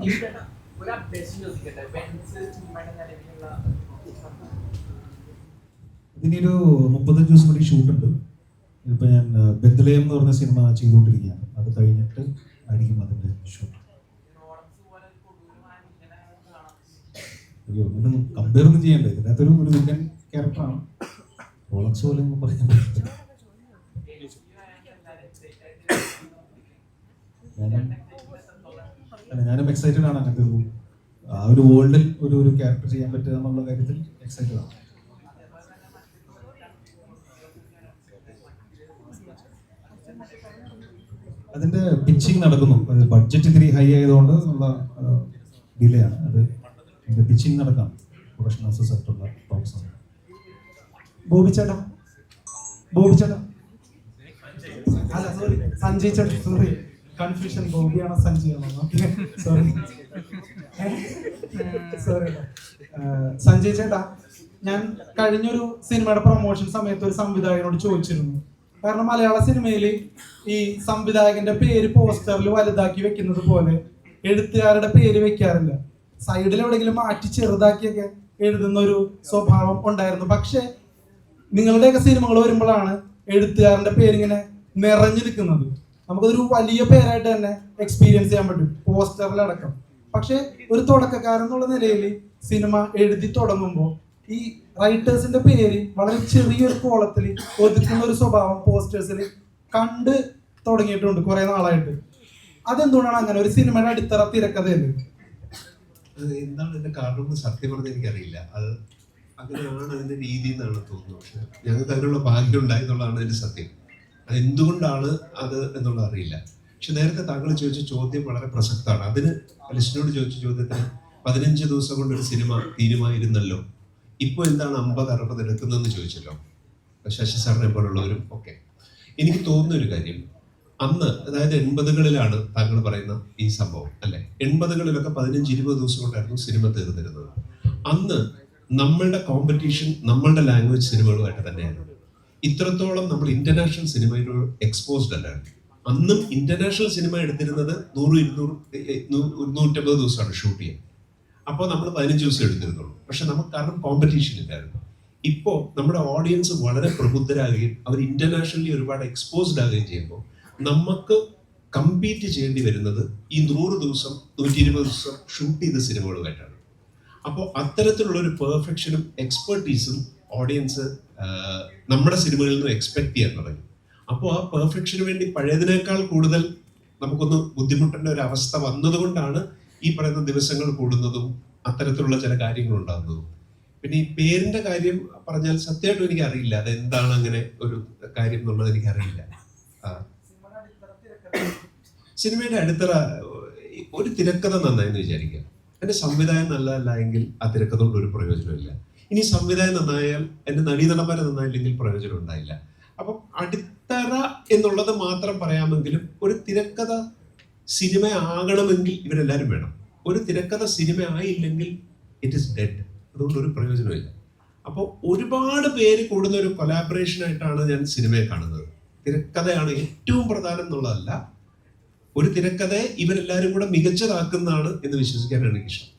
ഒരു അപ്ഡേഷൻ ചോദിക്കട്ടെ? ബെൻസ് സിനിമയുടെ നിലവിലുള്ള ഇതിനൊരു മുപ്പത്തഞ്ച് ദിവസം കൂടി ഷൂട്ടുണ്ട് ഇപ്പം ഞാൻ ആ, എന്ന് പറഞ്ഞ സിനിമ ചെയ്തുകൊണ്ടിരിക്കുകയാണ്. അത് കഴിഞ്ഞിട്ട് ആയിരിക്കും അതിന്റെ ഷൂട്ട് അയ്യോ ഒന്നും കമ്പയർ ഒന്നും ചെയ്യണ്ടേ. ഇതിനകത്തൊരു ഒരു വില്ലൻ ക്യാരക്ടറാണ് റോളക്സ് പോലെ ഒന്നും പറയാൻ പറ്റില്ല. അല്ല ഞാനും എക്സൈറ്റഡ് ആണ് അങ്ങനത്തെ ആ ഒരു വേൾഡിൽ ഒരു ഒരു ക്യാരക്ടർ ചെയ്യാൻ പറ്റുക എന്നുള്ള കാര്യത്തിൽ എക്സൈറ്റഡ് ആണ്. അതിന്റെ പിച്ചിങ് നടക്കുന്നു. ബഡ്ജറ്റ് ഇത്തിരി ഹൈ ആയതുകൊണ്ട് ഉള്ള ഡിലേ ആണ്. അത് അതിന്റെ പിച്ചിങ് നടക്കാം. പ്രൊഡക്ഷൻ ഹൗസസ് ആയിട്ടുള്ള ടോക്സ് ആണ്. സോറി സഞ്ജയ് ചേട്ടാ സോറി കൺഫ്യൂഷൻ ഗോപിയാണ് സഞ്ജയാണോ സോറി സോറി സഞ്ജയ് ചേട്ടാ ഞാൻ കഴിഞ്ഞൊരു സിനിമയുടെ പ്രൊമോഷൻ സമയത്ത് ഒരു സംവിധായകനോട് ചോദിച്ചിരുന്നു. കാരണം മലയാള സിനിമയിൽ ഈ സംവിധായകന്റെ പേര് പോസ്റ്ററിൽ വലുതാക്കി വെക്കുന്നത് പോലെ എഴുത്തുകാരുടെ പേര് വെക്കാറില്ല. സൈഡിൽ എവിടെയെങ്കിലും മാറ്റി ചെറുതാക്കിയൊക്കെ എഴുതുന്ന ഒരു സ്വഭാവം ഉണ്ടായിരുന്നു. പക്ഷെ നിങ്ങളുടെയൊക്കെ സിനിമകൾ വരുമ്പോഴാണ് എഴുത്തുകാരന്റെ പേരിങ്ങനെ നിറഞ്ഞു നിൽക്കുന്നത്. നമുക്കതൊരു വലിയ പേരായിട്ട് തന്നെ എക്സ്പീരിയൻസ് ചെയ്യാൻ പറ്റും. പോസ്റ്ററിലടക്കം പക്ഷെ ഒരു തുടക്കക്കാരൻ എന്നുള്ള നിലയിൽ സിനിമ എഴുതി തുടങ്ങുമ്പോൾ ഈ റൈറ്റേഴ്സിന്റെ പേര് വളരെ ചെറിയൊരു കോളത്തിൽ ഒതുക്കുന്ന ഒരു സ്വഭാവം പോസ്റ്റേഴ്സിൽ കണ്ട് തുടങ്ങിയിട്ടുണ്ട് കുറെ നാളായിട്ട്. അതെന്തുകൊണ്ടാണ് അങ്ങനെ ഒരു സിനിമയുടെ അടിത്തറ തിരക്കഥയല്ലേ അത് എന്താണ് ഇതിന്റെ കാരണം സത്യം പറഞ്ഞാൽ എനിക്കറിയില്ല. അത് അങ്ങനെയാണ് അതിന്റെ രീതി എന്നാണ് തോന്നുന്നത്. പക്ഷെ ഞങ്ങൾക്ക് അതിനുള്ള ഭാഗ്യം ഉണ്ടായെന്നുള്ളതാണ് അതിന്റെ സത്യം. അത് എന്തുകൊണ്ടാണ് അത് എന്നുള്ളത് അറിയില്ല. പക്ഷെ നേരത്തെ താങ്കൾ ചോദിച്ച ചോദ്യം വളരെ പ്രസക്തമാണ്. അതിന് ലിസ്റ്റിനോട് ചോദിച്ച ചോദ്യത്തിന് പതിനഞ്ച് ദിവസം കൊണ്ട് ഒരു സിനിമ തീരുമാനിരുന്നല്ലോ ഇപ്പോൾ എന്താണ് അമ്പത് അറുപത് എടുക്കുന്നതെന്ന് ചോദിച്ചല്ലോ. ശശി സാറിനെ പോലുള്ളവരും ഒക്കെ. എനിക്ക് തോന്നുന്ന ഒരു കാര്യം. അന്ന് അതായത് എൺപതുകളിലാണ് താങ്കൾ പറയുന്ന ഈ സംഭവം അല്ലെ? എൺപതുകളിലൊക്കെ പതിനഞ്ച് ഇരുപത് ദിവസം കൊണ്ടായിരുന്നു സിനിമ തീർന്നിരുന്നത്. അന്ന് നമ്മളുടെ കോമ്പറ്റീഷൻ നമ്മളുടെ ലാംഗ്വേജ് സിനിമകളുമായിട്ട് തന്നെയായിരുന്നു. ഇത്രത്തോളം നമ്മൾ ഇന്റർനാഷണൽ സിനിമയിലൂടെ എക്സ്പോസ്ഡ് അല്ലായിരുന്നു അന്നും ഇന്റർനാഷണൽ സിനിമ എടുത്തിരുന്നത് നൂറ് ഇരുന്നൂറ് നൂറ്റമ്പത് ദിവസമാണ് ഷൂട്ട് ചെയ്യാൻ. അപ്പോൾ നമ്മൾ പതിനഞ്ച് ദിവസം എടുത്തിരുന്നുള്ളൂ. പക്ഷെ നമുക്ക് കാരണം കോമ്പറ്റീഷൻ ഇല്ലായിരുന്നു. ഇപ്പോൾ നമ്മുടെ ഓഡിയൻസ് വളരെ പ്രബുദ്ധരാകുകയും അവർ ഇന്റർനാഷണലി ഒരുപാട് എക്സ്പോസ്ഡ് ആകുകയും ചെയ്യുമ്പോൾ നമുക്ക് കമ്പീറ്റ് ചെയ്യേണ്ടി വരുന്നത് ഈ നൂറ് ദിവസം നൂറ്റി ഇരുപത് ദിവസം ഷൂട്ട് ചെയ്ത സിനിമകളുമായിട്ടാണ് അപ്പോൾ അത്തരത്തിലുള്ള ഒരു പെർഫെക്ഷനും എക്സ്പെർട്ടീസും ഓഡിയൻസ് നമ്മുടെ സിനിമകളിൽ നിന്ന് എക്സ്പെക്ട് ചെയ്യാൻ തുടങ്ങി. അപ്പോൾ ആ പെർഫെക്ഷന് വേണ്ടി പഴയതിനേക്കാൾ കൂടുതൽ നമുക്കൊന്ന് ബുദ്ധിമുട്ടേണ്ട ഒരു അവസ്ഥ വന്നതുകൊണ്ടാണ് ഈ പറയുന്ന ദിവസങ്ങൾ കൂടുന്നതും അത്തരത്തിലുള്ള ചില കാര്യങ്ങൾ ഉണ്ടാകുന്നതും. പിന്നെ ഈ പേരിന്റെ കാര്യം പറഞ്ഞാൽ സത്യമായിട്ടും എനിക്ക് അറിയില്ല അത് എന്താണ് അങ്ങനെ ഒരു കാര്യം എന്നുള്ളത് എനിക്ക് അറിയില്ല സിനിമയുടെ അടിത്തറ ഒരു തിരക്കഥ നന്നായെന്ന് വിചാരിക്കുക. എന്റെ സംവിധാനം നല്ലതല്ല എങ്കിൽ ആ തിരക്കഥ കൊണ്ട് ഒരു പ്രയോജനമില്ല ഇനി സംവിധായം നന്നായാൽ എന്റെ നടീനടന്മാരെ നന്നായില്ലെങ്കിൽ പ്രയോജനം ഉണ്ടായില്ല. അപ്പം അടിത്തറ എന്നുള്ളത് മാത്രം പറയാമെങ്കിലും ഒരു തിരക്കഥ സിനിമ ആകണമെങ്കിൽ ഇവരെല്ലാവരും വേണം. ഒരു തിരക്കഥ സിനിമ ആയില്ലെങ്കിൽ ഇറ്റ് ഇസ് ഡെഡ് അതുകൊണ്ട് ഒരു പ്രയോജനമില്ല അപ്പോൾ ഒരുപാട് പേര് കൂടുന്ന ഒരു കൊലാബറേഷൻ ആയിട്ടാണ് ഞാൻ സിനിമയെ കാണുന്നത്. തിരക്കഥയാണ് ഏറ്റവും പ്രധാനം എന്നുള്ളതല്ല ഒരു തിരക്കഥയെ ഇവരെല്ലാവരും കൂടെ മികച്ചതാക്കുന്നതാണ് എന്ന് വിശ്വസിക്കാനാണ് എനിക്കിഷ്ടം